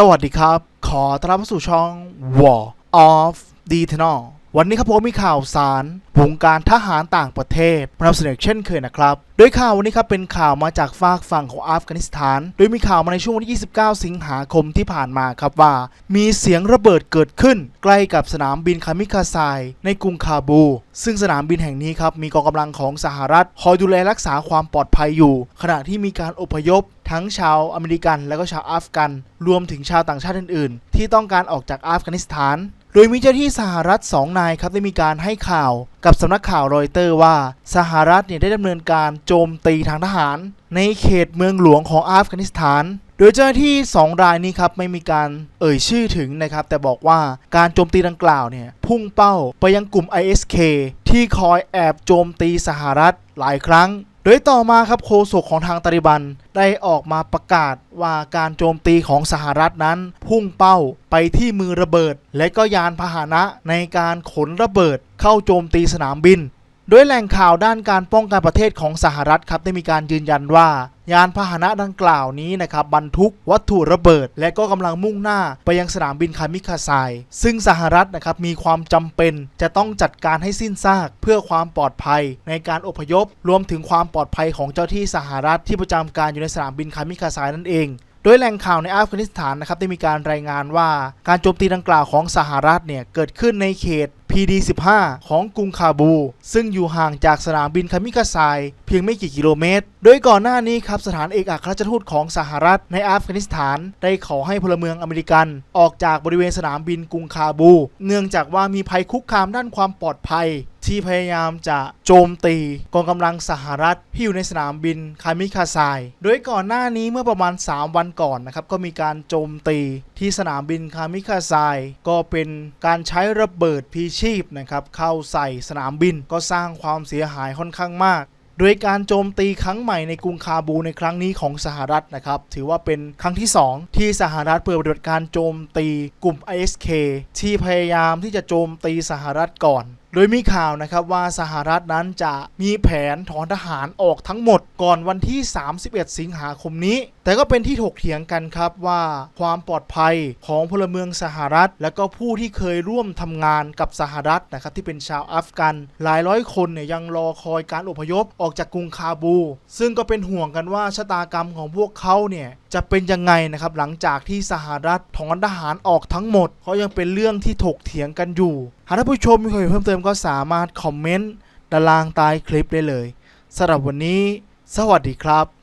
สวัสดีครับ ขอต้อนรับสู่ช่อง War of d e t e n a l วันนี้ครับผมมีข่าวสารวงการทหารต่างประเทศมานำเสนอเช่นเคยนะครับ โดยข่าววันนี้ครับเป็นข่าวมาจากฝากฝั่งของอัฟกานิสถาน โดยมีข่าวมาในช่วงวันที่ 29 สิงหาคมที่ผ่านมาครับว่า มีเสียงระเบิดเกิดขึ้น ใกล้กับสนามบินคามิคาไซในกรุงคาบู ซึ่งสนามบินแห่งนี้ครับมีกองกำลังของสหรัฐคอยดูแลรักษาความปลอดภัยอยู่ ขณะที่มีการอพยพทั้งชาวอเมริกันและก็ชาวอัฟกัน รวมถึงชาวต่างชาติอื่น ๆ ที่ต้องการออกจากอัฟกานิสถาน โดยมีเจ้าหน้าที่สหรัฐ 2 นายครับได้มีการให้ข่าวกับสำนักข่าวรอยเตอร์ว่าสหรัฐเนี่ยได้ดำเนินการโจมตีทางทหาร ในเขตเมืองหลวงของอัฟกานิสถาน โดยเจ้าหน้าที่ 2 รายนี้ครับไม่มีการเอ่ยชื่อถึงนะครับ แต่บอกว่าการโจมตีดังกล่าวเนี่ยพุ่งเป้าไปยังกลุ่ม ISK ที่คอยแอบโจมตีสหรัฐหลายครั้งโดยต่อมาครับโฆษกของทางตาลิบัน ได้ออกมาประกาศว่าการโจมตีของสหรัฐนั้น พุ่งเป้าไปที่มือระเบิด และก็ยานพาหนะในการขนระเบิดเข้าโจมตีสนามบิน โดยแหล่งข่าวด้านการป้องกันประเทศของสหรัฐครับได้มีการยืนยันว่ายานพาหนะดังกล่าวนี้นะครับบรรทุกวัตถุระเบิด และก็กำลังมุ่งหน้าไปยังสนามบินคามิคาไซซึ่งสหรัฐนะครับมีความจำเป็นจะต้องจัดการให้สิ้นซาก เพื่อความปลอดภัยในการอพยพ รวมถึงความปลอดภัยของเจ้าที่สหรัฐที่ประจำการอยู่ในสนามบินคามิคาไซนั่นเองโดยแหล่งข่าวในอัฟกานิสถานนะครับได้มีการรายงานว่า การโจมตีดังกล่าวของสหรัฐเนี่ยเกิดขึ้นในเขต PD-15 ของกรุงคาบู ซึ่งอยู่ห่างจากสนามบินคามิคาไซเพียงไม่กี่กิโลเมตร โดยก่อนหน้านี้ครับสถานเอกอัครราชทูตของสหรัฐในอัฟกานิสถาน ได้ขอให้พลเมืองอเมริกัน ออกจากบริเวณสนามบินกรุงคาบู เนื่องจากว่ามีภัยคุกคามด้านความปลอดภัย ที่พยายามจะโจมตีกองกำลังสหรัฐที่อยู่ในสนามบินคามิคาไซโดยก่อนหน้านี้เมื่อประมาณ 3 วันก่อนนะครับก็มีการโจมตีที่สนามบินคามิคาไซก็เป็นการใช้ระเบิดพีชีพนะครับเข้าใส่สนามบินก็สร้างความเสียหายค่อนข้างมากโดยการโจมตีครั้งใหม่ในกรุงคาบูในครั้งนี้ของสหรัฐนะครับ ถือว่าเป็นครั้งที่ 2 ที่สหรัฐเปิดปฏิบัติการโจมตีกลุ่ม ISK ที่พยายามที่จะโจมตีสหรัฐก่อน ดยมีข่าวนะครับว่าสหรัฐนั้นจะมีแผนถอนทหารออกทั้งหมดก่อนวันที่ 31 สิงหาคมนี้ แต่ก็เป็นที่ถกเถียงกันครับว่าความปลอดภัยของพลเมืองสหรัฐ และก็ผู้ที่เคยร่วมทำงานกับสหรัฐนะครับที่เป็นชาวอัฟกัน หลายร้อยคนเนี่ยยังรอคอยการอพยพออกจากกรุงคาบู ซึ่งก็เป็นห่วงกันว่าชะตากรรมของพวกเขาเนี่ยจะเป็นยังไงนะครับหลังจากที่สหรัฐถอนทหารออกทั้งหมดเพรายังเป็นเรื่องที่ถกเถียงกันอยู่ หากท่านผู้ชมมีความเห็นเพิ่มเติมก็สามารถคอมเมนต์ด้านล่างใต้คลิปได้เลยสำหรับวันนี้ สวัสดีครับ